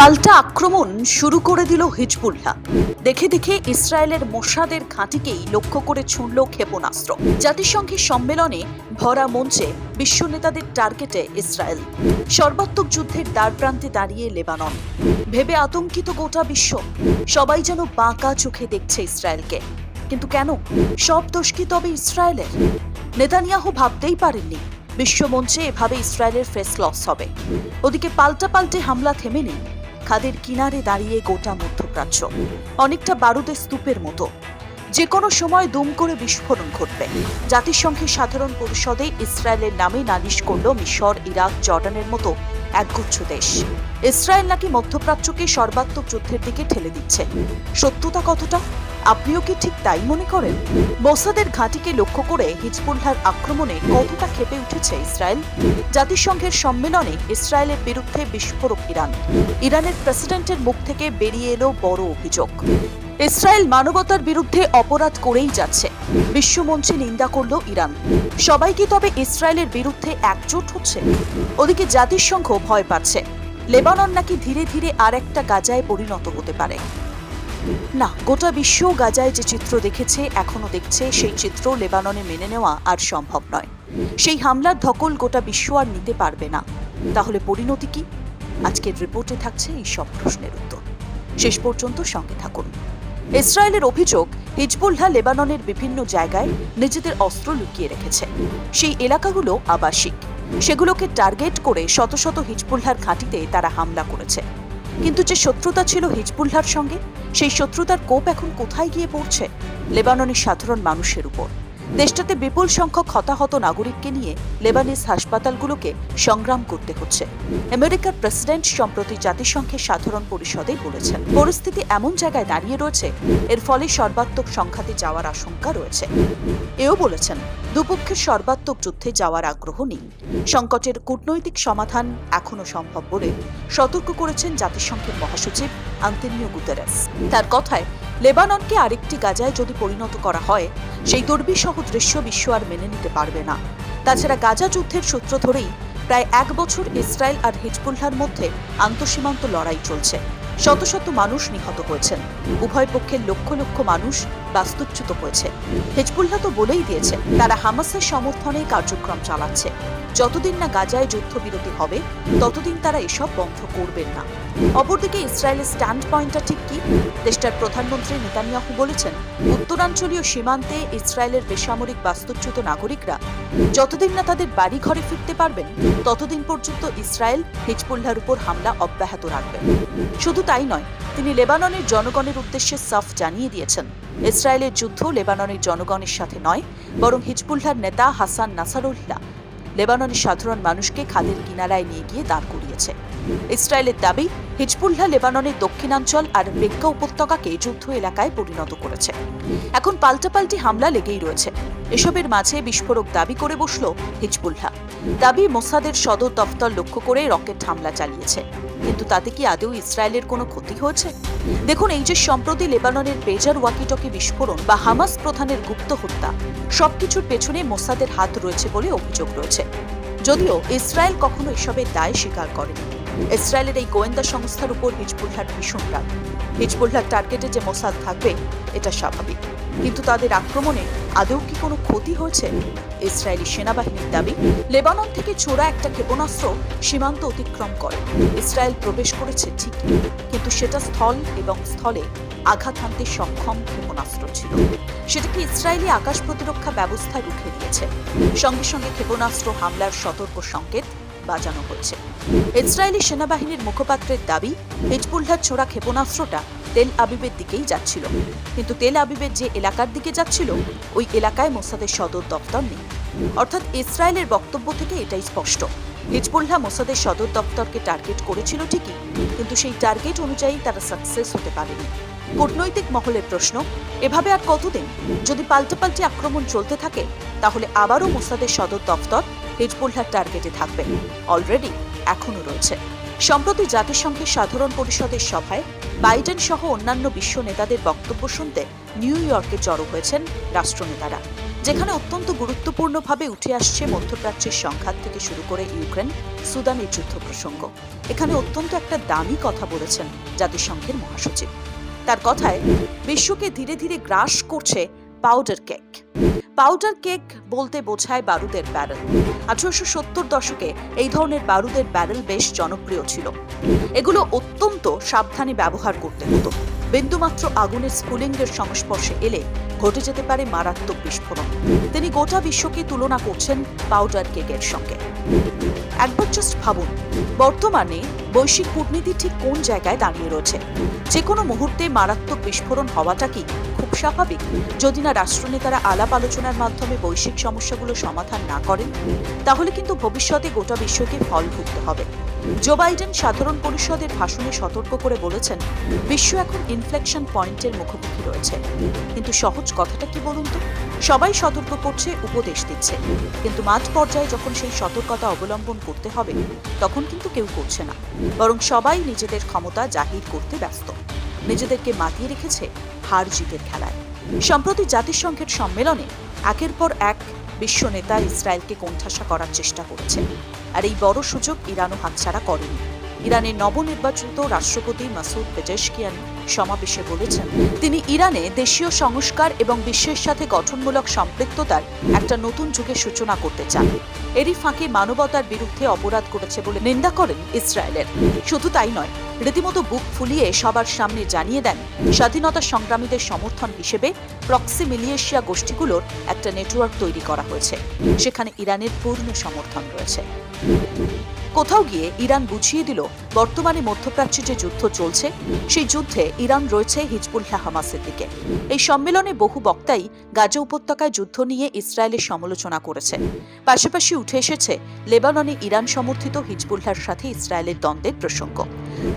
পাল্টা আক্রমণ শুরু করে দিল হিজবুল্লাহ। দেখে দেখে ইসরায়েলের মোসাদের ঘাঁটিকেই লক্ষ্য করে ছুঁড়ল ক্ষেপণাস্ত্র। জাতিসংঘের সম্মেলনে ভরা মঞ্চে বিশ্ব নেতাদের টার্গেটে ইসরায়েল। সর্বাত্মক যুদ্ধের দ্বারপ্রান্তে দাঁড়িয়ে লেবানন। ভেবে আতঙ্কিত গোটা বিশ্ব। সবাই যেন বাঁকা চোখে দেখছে ইসরায়েলকে। কিন্তু কেন? সব দোষ কি তবে ইসরায়েলের? নেতানিয়াহু ভাবতেই পারেননি বিশ্বমঞ্চে এভাবে ইসরায়েলের ফেস লস হবে। ওদিকে পাল্টা পাল্টে হামলা থেমে নেই। খাদের কিনারে দাঁড়িয়ে গোটা মধ্যপ্রাচ্য, অনেকটা বারুদের স্তূপের মতো। যে কোনো সময় দুম করে বিস্ফোরণ ঘটবে। জাতিসংঘের সাধারণ পরিষদে ইসরায়েলের নামে নালিশ করল মিশর, ইরাক, জর্ডানের মতো একগুচ্ছ দেশ। ইসরায়েল নাকি মধ্যপ্রাচ্যকে সর্বাত্মক যুদ্ধের দিকে ঠেলে দিচ্ছে। সত্যতা কতটা? আপনিও কি ঠিক তাই মনে করেন? মোসাদের ঘাঁটিকে লক্ষ্য করে হিজবুল্লাহর আক্রমণে কতটা ক্ষেপে উঠেছে ইসরায়েল? জাতিসংঘের সম্মেলনে ইসরায়েলের বিরুদ্ধে বিস্ফোরক ইরান। ইরানের প্রেসিডেন্টের মুখ থেকে বেরিয়ে এলো বড় অভিযোগ। ইসরায়েল মানবতার বিরুদ্ধে অপরাধ করেই যাচ্ছে। বিশ্বমঞ্চে নিন্দা করল ইরান। সবাই কি তবে ইসরায়েলের বিরুদ্ধে একজোট হচ্ছে? ওদিকে জাতিসংঘ ভয় পাচ্ছে। লেবানন নাকি ধীরে ধীরে আর একটা গাজায় পরিণত হতে পারে। না, গোটা বিশ্ব গাজায় যে চিত্র দেখেছে, এখনও দেখছে, সেই চিত্র লেবাননে মেনে নেওয়া আর সম্ভব নয়। সেই হামলার ধকল গোটা বিশ্ব আর নিতে পারবে না। তাহলে পরিণতি কি? আজকের রিপোর্টে থাকছে এই সব প্রশ্নের উত্তর। শেষ পর্যন্ত সঙ্গে থাকুন। ইসরায়েলের অভিযোগ, হিজবুল্লাহ লেবাননের বিভিন্ন জায়গায় নিজেদের অস্ত্র লুকিয়ে রেখেছে। সেই এলাকাগুলো আবাসিক। সেগুলোকে টার্গেট করে শত শত হিজবুল্লাহর ঘাঁটিতে তারা হামলা করেছে। কিন্তু যে শত্রুতা ছিল হিজবুল্লাহর সঙ্গে সেই শত্রুতার কোপ এখন কোথায় গিয়ে পড়ছে? লেবাননের সাধারণ মানুষের উপর। দেশটাতে বিপুল সংখ্যক হতাহত নাগরিককে নিয়ে লেবানিজ হাসপাতালগুলোকে সংগ্রাম করতে হচ্ছে। আমেরিকার প্রেসিডেন্ট সম্প্রতি জাতিসংঘের সাধারণ পরিষদে বলেছেন, পরিস্থিতি এমন জায়গায় দাঁড়িয়ে রয়েছে, এর ফলে সর্বাত্মক সংঘাতে যাওয়ার আশঙ্কা রয়েছে। এও বলেছেন, দুপক্ষের সর্বাত্মক যুদ্ধে যাওয়ার আগ্রহ নেই। সংকটের কূটনৈতিক সমাধান এখনও সম্ভব বলে সতর্ক করেছেন জাতিসংঘের মহাসচিব আন্তনিও গুতেরেস। তার কথায়, লেবাননকে আরেকটি গাজায় যদি পরিণত করা হয়, সেই দুর্বিষহ দৃশ্য বিশ্ব আর মেনে নিতে পারবে না। তাছাড়া গাজা যুদ্ধের সূত্র ধরেই প্রায় এক বছর ইসরায়েল আর হিজবুল্লার মধ্যে আন্তঃসীমান্ত লড়াই চলছে। শত শত মানুষ নিহত হয়েছেন। উভয় পক্ষের লক্ষ লক্ষ মানুষ বাস্তুচ্যুত হয়েছে হিজবুল্লাহ তো বলেই দিয়েছে তারা হামাসের সমর্থনে কার্যক্রম চালাচ্ছে। যতদিন না গাজায় যুদ্ধবিরতি হবে, ততদিন তারা এসব বন্ধ করবেন না। অপরদিকে ইসরায়েলের স্ট্যান্ড পয়েন্টটা ঠিক কি? দেশটার প্রধানমন্ত্রী নেতানিয়াহু বলেছেন, উত্তরাঞ্চলীয় সীমান্তে ইসরায়েলের বেসামরিক বাস্তুচ্যুত নাগরিকরা যতদিন না তাদের বাড়ি ঘরে ফিরতে পারবেন, ততদিন পর্যন্ত ইসরায়েল হিজবুল্লাহর উপর হামলা অব্যাহত রাখবে। শুধু তাই নয়, তিনি লেবাননের জনগণের উদ্দেশ্যে সাফ জানিয়ে দিয়েছেন ইসরায়েলের যুদ্ধ লেবাননের জনগণের সাথে নয়, বরং হিজবুল্লাহর নেতা হাসান নাসারুল্লাহ লেবাননের সাধারণ মানুষকে খাদের কিনারায় নিয়ে গিয়ে দাঁড় করিয়েছে। ইসরায়েলের দাবি, হিজবুল্লাহ লেবাননের দক্ষিণাঞ্চল আর বেক্কা উপত্যকাকে যুদ্ধ এলাকায় পরিণত করেছে। এখন পাল্টাপাল্টি হামলা লেগেই রয়েছে। এসবের মাঝে বিস্ফোরক দাবি করে বসল হিজবুল্লাহ। দাবি মোসাদের সদর দফতর লক্ষ্য করে রকেট হামলা চালিয়েছে। কিন্তু তাতে কি আদৌ ইসরায়েলের কোনো ক্ষতি হয়েছে? দেখুন, এই যে সম্প্রতি লেবাননের পেজার ওয়াকিটকি বিস্ফোরণ বা হামাস প্রধানের গুপ্ত হত্যা, সবকিছুর পেছনে মোসাদের হাত রয়েছে বলে অভিযোগ রয়েছে। যদিও ইসরায়েল কখনো এসবের দায় স্বীকার করেনি। ইসরায়েলের এই গোয়েন্দা সংস্থার উপর হিজবুল্লাহর ভীষণ রাগ। হিজবুল্লাহর টার্গেটে যে মোসাদ থাকবে, এটা স্বাভাবিক। কিন্তু তাদের আক্রমণে আদৌ কি কোনো ক্ষতি হয়েছে? ইসরায়েলি সেনাবাহিনীর দাবি, লেবানন থেকে চোরা একটা ক্ষেপণাস্ত্র সীমান্ত অতিক্রম করে। ইসরায়েল প্রবেশ করেছে ঠিকই কিন্তু সেটা স্থল এবং স্থলে আঘাত হানতে সক্ষম ক্ষেপণাস্ত্র ছিল। সেটাকে ইসরায়েলি আকাশ প্রতিরক্ষা ব্যবস্থা রুখে দিয়েছে। সঙ্গে সঙ্গে ক্ষেপণাস্ত্র হামলার সতর্ক সংকেত বাজানো হয়েছে ইসরায়েলি সেনাবাহিনীর মুখপাত্রের দাবি হিজবুল্লাহর ছোড়া ক্ষেপণাস্ত্রটা তেল আবিবের দিকেই যাচ্ছিল। কিন্তু তেল আবিবের যে এলাকার দিকে যাচ্ছিল, ওই এলাকায় মোসাদের সদর দপ্তর নেই। অর্থাৎ ইসরায়েলের বক্তব্য থেকে এটাই স্পষ্ট। হিজবুল্লাহ মোসাদের সদর দপ্তরকে টার্গেট করেছিল ঠিকই, কিন্তু সেই টার্গেট অনুযায়ী তারা সাকসেস হতে পারেনি। কূটনৈতিক মহলের প্রশ্ন, এভাবে আর কতদিন? যদি পাল্টাপাল্টি আক্রমণ চলতে থাকে, তাহলে আবারও মোসাদের সদর দপ্তর হিজবুল্লাহর টার্গেটে থাকবে। অলরেডি এখনও রয়েছে। সম্প্রতি জাতিসংঘের সাধারণ পরিষদের সভায় বাইডেন সহ অন্যান্য বিশ্ব নেতাদের বক্তব্য শুনতে নিউ ইয়র্কে জড়ো হয়েছেন রাষ্ট্রনেতারা, যেখানে অত্যন্ত গুরুত্বপূর্ণভাবে উঠে আসছে মধ্যপ্রাচ্যের সংঘাত থেকে শুরু করে ইউক্রেন, সুদানের যুদ্ধ প্রসঙ্গ এখানে অত্যন্ত একটা দামি কথা বলেছেন জাতিসংঘের মহাসচিব। তার কথায়, বিশ্বকে ধীরে ধীরে গ্রাস করছে পাউডার কেক পাউডার কেক বলতে বোঝায় বারুদের ব্যারেল। আঠারোশো সত্তর দশকে এই ধরনের বারুদের ব্যারেল বেশ জনপ্রিয় ছিল। এগুলো অত্যন্ত সাবধানে ব্যবহার করতে হতো। বিন্দুমাত্র আগুনের স্ফুলিঙ্গের সংস্পর্শে এলে ঘটে যেতে পারে মারাত্মক বিস্ফোরণ। তিনি গোটা বিশ্বকে তুলনা করছেন পাউডার কেকের সঙ্গে। একবার জাস্ট ভাবুন, বর্তমানে বৈশ্বিক কূটনীতি ঠিক কোন জায়গায় দাঁড়িয়ে রয়েছে? যে কোনো মুহূর্তে মারাত্মক বিস্ফোরণ হওয়াটা কি খুব স্বাভাবিক? যদি না রাষ্ট্রনেতারা আলাপ আলোচনার মাধ্যমে বৈশ্বিক সমস্যাগুলো সমাধান না করেন, তাহলে কিন্তু ভবিষ্যতে গোটা বিশ্বকে ফল ভুগতে হবে। জো বাইডেন সাধারণ পরিষদের ভাষণে সতর্ক করে বলেছেন, বিশ্ব এখন ইনফ্লেকশন পয়েন্টের মুখোমুখি রয়েছে। কিন্তু সহজ কথাটা কি বলুন তো? সবাই সতর্ক করছে, উপদেশ দিচ্ছে। কিন্তু মাঠ পর্যায়ে যখন সেই সতর্কতা অবলম্বন করতে হবে, তখন কিন্তু কেউ করছে না। বরং সবাই নিজেদের ক্ষমতা জাহির করতে ব্যস্ত। নিজেদেরকে মাতিয়ে রেখেছে হার জিতের খেলায়। সম্প্রতি জাতিসংঘের সম্মেলনে একের পর এক বিশ্ব নেতা ইসরায়েলকে কোণঠাসা করার চেষ্টা করছে। আর এই বড় সুযোগ ইরানও হাতছাড়া করেনি। ইরানের নবনির্বাচিত রাষ্ট্রপতি মাসুদ পেজেশকিয়ান সমাবেশে বলেছেন, তিনি ইরানে দেশীয় সংস্কার এবং বিশ্বের সাথে গঠনমূলক সম্পৃক্ততার একটা নতুন যুগের সূচনা করতে চান। এরই ফাঁকে মানবতার বিরুদ্ধে অপরাধ করেছে বলে নিন্দা করেন ইসরায়েলের। শুধু তাই নয়, রীতিমতো বুক ফুলিয়ে সবার সামনে জানিয়ে দেন, স্বাধীনতা সংগ্রামীদের সমর্থন হিসেবে প্রক্সি মিলিয়েশিয়া গোষ্ঠীগুলোর একটা নেটওয়ার্ক তৈরি করা হয়েছে। সেখানে ইরানের পূর্ণ সমর্থন রয়েছে। কোথাও গিয়ে ইরান বুঝিয়ে দিল বর্তমানে মধ্যপ্রাচ্যে যে যুদ্ধ চলছে, সেই যুদ্ধে ইরান রয়েছে হিজবুল্লাহ হামাসের দিকে। এই সম্মেলনে বহু বক্তাই গাজা উপত্যকায় যুদ্ধ নিয়ে ইসরায়েলের সমালোচনা করেছে। পাশাপাশি উঠে এসেছে লেবাননে ইরান সমর্থিত হিজবুল্লাহর সাথে ইসরায়েলের দ্বন্দ্বের প্রসঙ্গ।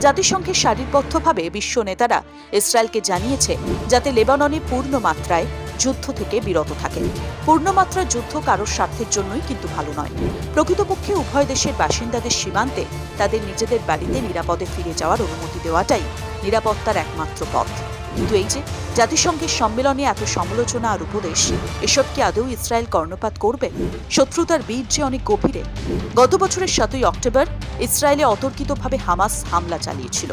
জাতিসংঘের সারিবদ্ধভাবে বিশ্ব নেতারা ইসরায়েলকে জানিয়েছে, যাতে লেবাননে পূর্ণ মাত্রায় যুদ্ধ থেকে বিরত থাকেন। পূর্ণমাত্রা যুদ্ধ কারোর স্বার্থের জন্যই কিন্তু ভালো নয়। প্রকৃতপক্ষে উভয় দেশের বাসিন্দাদের সীমান্তে তাদের নিজেদের বাড়িতে নিরাপদে ফিরে যাওয়ার অনুমতি দেওয়াটাই নিরাপত্তার একমাত্র পথ। কিন্তু এই যে জাতিসংঘের সম্মেলনে এত সমালোচনা আর উপদেশ, এসব কি আদৌ ইসরায়েল কর্ণপাত করবে? শত্রুতার বীর যে অনেক গভীরে। গত বছরের সাতই অক্টোবর ইসরায়েলে অতর্কিতভাবে হামাস হামলা চালিয়েছিল।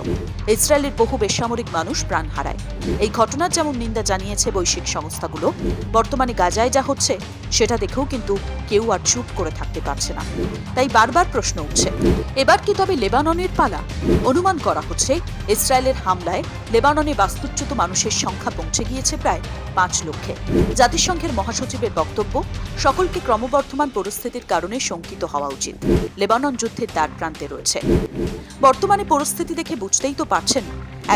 ইসরায়েলের বহু বেসামরিক মানুষ প্রাণ হারায়। এই ঘটনার যেমন নিন্দা জানিয়েছে বৈশ্বিক সংস্থাগুলো, বর্তমানে গাজায় যা হচ্ছে, সেটা দেখেও কিন্তু কেউ আর চুপ করে থাকতে পারছে না। তাই বারবার প্রশ্ন উঠছে, এবার কি তবে লেবাননের পালা? অনুমান করা হচ্ছে, ইসরায়েলের হামলায় লেবাননে বাস্তুচ্যুত মানুষের সংখ্যা পৌঁছে গিয়েছে প্রায় পাঁচ লক্ষে। জাতিসংঘের মহাসচিবের বক্তব্য, সকলকে ক্রমবর্ধমান পরিস্থিতির কারণে শঙ্কিত হওয়া উচিত। লেবানন যুদ্ধের দ্বার প্রান্তে রয়েছে। বর্তমানে পরিস্থিতি দেখে বুঝতেই তো পারছেন,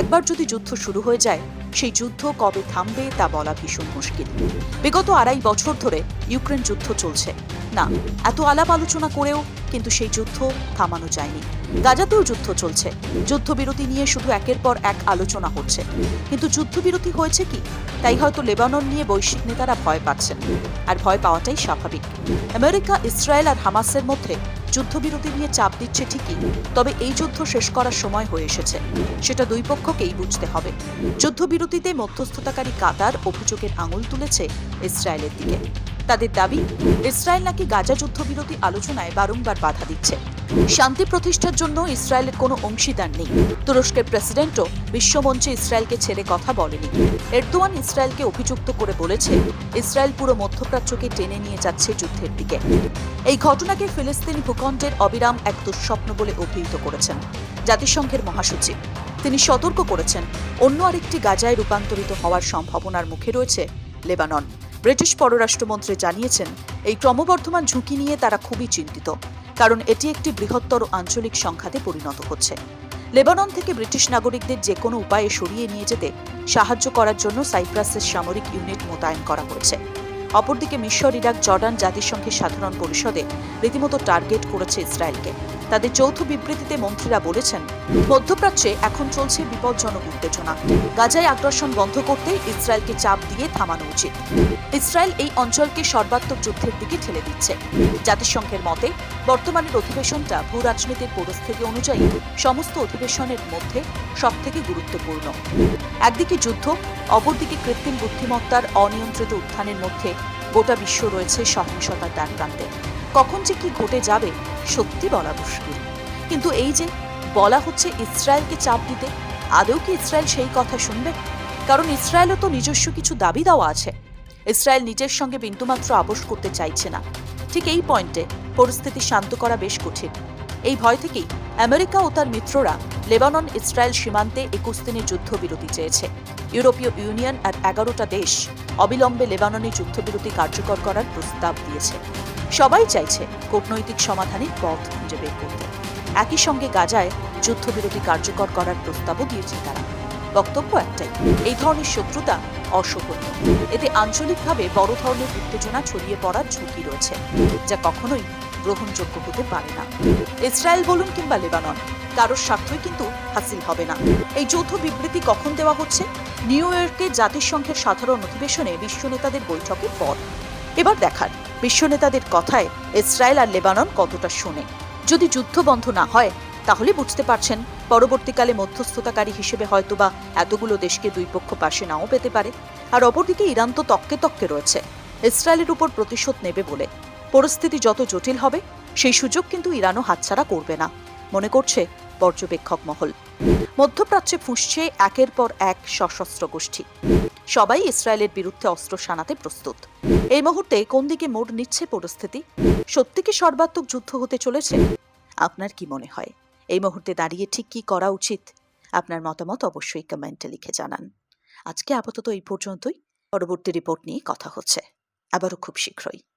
একবার যদি যুদ্ধ শুরু হয়ে যায়, সেই যুদ্ধ কবে থামবে তা বলা ভীষণ মুশকিল। বিগত আড়াই বছর ধরে ইউক্রেন যুদ্ধ চলছে। না, এত আলাপ আলোচনা করেও কিন্তু সেই যুদ্ধ থামানো যায়নি। গাজাতেও যুদ্ধ চলছে। যুদ্ধবিরতি নিয়ে শুধু একের পর এক আলোচনা হচ্ছে। কিন্তু যুদ্ধবিরতি হয়েছে কি? তাই হয়তো লেবানন নিয়ে বৈশ্বিক নেতারা ভয় পাচ্ছেন। আর ভয় পাওয়াটাই স্বাভাবিক। আমেরিকা, ইসরায়েল আর হামাসের মধ্যে যুদ্ধবিরতি নিয়ে চাপ দিচ্ছে ঠিকই, তবে এই যুদ্ধ শেষ করার সময় হয়ে এসেছে। সেটা দুই পক্ষকেই বুঝতে হবে। যুদ্ধবিরতিতে মধ্যস্থতাকারী কাতার অভিযোগের আঙুল তুলেছে ইসরায়েলের দিকে। তাদের দাবি, ইসরায়েল নাকি গাজা যুদ্ধবিরতি আলোচনায় বারংবার বাধা দিচ্ছে। শান্তি প্রতিষ্ঠার জন্য ইসরায়েলের কোনো অংশীদার নেই। তুরস্কের প্রেসিডেন্টও বিশ্বমঞ্চে ইসরায়েলকে ছেড়ে কথা বলেনি। এরদোয়ান ইসরায়েলকে অভিযুক্ত করে বলেছে, ইসরায়েল পুরো মধ্যপ্রাচ্যকে টেনে নিয়ে যাচ্ছে যুদ্ধের দিকে। এই ঘটনাকে ফিলিস্তিনি ভূখণ্ডের অবিরাম এক দুঃস্বপ্ন বলে অভিহিত করেছেন জাতিসংঘের মহাসচিব। তিনি সতর্ক করেছেন, অন্য আরেকটি গাজায় রূপান্তরিত হওয়ার সম্ভাবনার মুখে রয়েছে লেবানন। ব্রিটিশ পররাষ্ট্রমন্ত্রী জানিয়েছেন, এই ক্রমবর্ধমান ঝুঁকি নিয়ে তারা খুবই চিন্তিত। কারণ এটি একটি বৃহত্তর আঞ্চলিক সংখ্যাতে পরিণত হচ্ছে। লেবানন থেকে ব্রিটিশ নাগরিকদের যে কোনো উপায়ে সরিয়ে নিয়ে যেতে সাহায্য করার জন্য সাইপ্রাসের সামরিক ইউনিট মোতায়েন করা হয়েছে। অপরদিকে মিশর, ইরাক, জর্ডান জাতিসংঘের সাধারণ পরিষদে রীতিমতো টার্গেট করেছে ইসরায়েলকে। তাদের যৌথ বিবৃতিতে মন্ত্রীরা বলেছেন, মধ্যপ্রাচ্যে এখন চলছে বিপজ্জনক উত্তেজনা। গাজায় আগ্রাসন বন্ধ করতে ইসরায়েলকে চাপ দিয়ে থামানো উচিত। ইসরায়েল এই অঞ্চলকে সর্বাত্মক যুদ্ধের দিকে ঠেলে দিচ্ছে। জাতিসংঘের মতে, বর্তমানের অধিবেশনটা ভূ রাজনীতির পরিস্থিতি অনুযায়ী সমস্ত অধিবেশনের মধ্যে সবথেকে গুরুত্বপূর্ণ। একদিকে যুদ্ধ, অপরদিকে কৃত্রিম বুদ্ধিমত্তার অনিয়ন্ত্রিত উত্থানের মধ্যে গোটা বিশ্ব রয়েছে সহিংসতার দ্বার প্রান্তে কখন যে কি ঘটে যাবে, সত্যি বলা মুশকিল। কিন্তু এই যে বলা হচ্ছে ইসরায়েলকে চাপ দিতে, আদৌ কি ইসরায়েল সেই কথা শুনবে? কারণ ইসরায়েলও তো নিজস্ব কিছু দাবি দেওয়া আছে। ইসরায়েল নিজের সঙ্গে বিন্দুমাত্র আপোষ করতে চাইছে না। ঠিক এই পয়েন্টে পরিস্থিতি শান্ত করা বেশ কঠিন। এই ভয় থেকেই আমেরিকা ও তার মিত্ররা লেবানন, ইসরায়েল সীমান্তে একুশ দিনের যুদ্ধবিরতি চেয়েছে। ইউরোপীয় ইউনিয়ন আর এগারোটা দেশ অবিলম্বে লেবাননে যুদ্ধবিরতি কার্যকর করার প্রস্তাব দিয়েছে। সবাই চাইছে কূটনৈতিক সমাধানের পথ খুঁজে বের করতে। একই সঙ্গে গাজায় যুদ্ধবিরতি কার্যকর করার প্রস্তাবও দিয়েছে তারা। বক্তব্য একটাই, এই ধরনের শত্রুতা অশোভনীয় এতে আঞ্চলিকভাবে বড় ধরনের উত্তেজনা ছড়িয়ে পড়ার ঝুঁকি রয়েছে, যা কখনোই গ্রহণযোগ্য হতে পারে না। ইসরায়েল বলুন কিংবা লেবানন, কারোর স্বার্থই কিন্তু হাসিল হবে না। এই যৌথ বিবৃতি কখন দেওয়া হচ্ছে? নিউ ইয়র্কে জাতিসংঘের সাধারণ অধিবেশনে বিশ্ব নেতাদের বৈঠকের পর। এবার দেখার। বিশ্ব নেতাদের কথায় ইসরায়েল আর লেবানন কতটা শোনে। যদি যুদ্ধ বন্ধ না হয়, তাহলে বুঝতে পারছেন, পরবর্তীকালে মধ্যস্থতাকারী হিসেবে হয়তোবা এতগুলো দেশকে দুই পক্ষ পাশে নাও পেতে পারে। আর অপরদিকে ইরান তো তককে তককে রয়েছে। ইসরায়েলের উপর প্রতিশোধ নেবে বলে। পরিস্থিতি যত জটিল হবে, সেই সুযোগ কিন্তু ইরানও হাতছাড়া করবে না, মনে করছে পর্যবেক্ষক মহল। মধ্যপ্রাচ্যে ফুঁসছে একের পর এক সশস্ত্র গোষ্ঠী। সবাই ইসরায়েলের বিরুদ্ধে অস্ত্র সানাতে প্রস্তুত। এই মুহূর্তে কোন দিকে মোড় নিচ্ছে পরিস্থিতি? সত্যি কি সর্বাত্মক যুদ্ধ হতে চলেছে? আপনার কি মনে হয়? এই মুহূর্তে দাঁড়িয়ে ঠিক কি করা উচিত? আপনার মতামত অবশ্যই কমেন্টে লিখে জানান। আজকে আপাতত এই পর্যন্তই। পরবর্তী রিপোর্ট নিয়ে কথা হচ্ছে। আবারও খুব শীঘ্রই।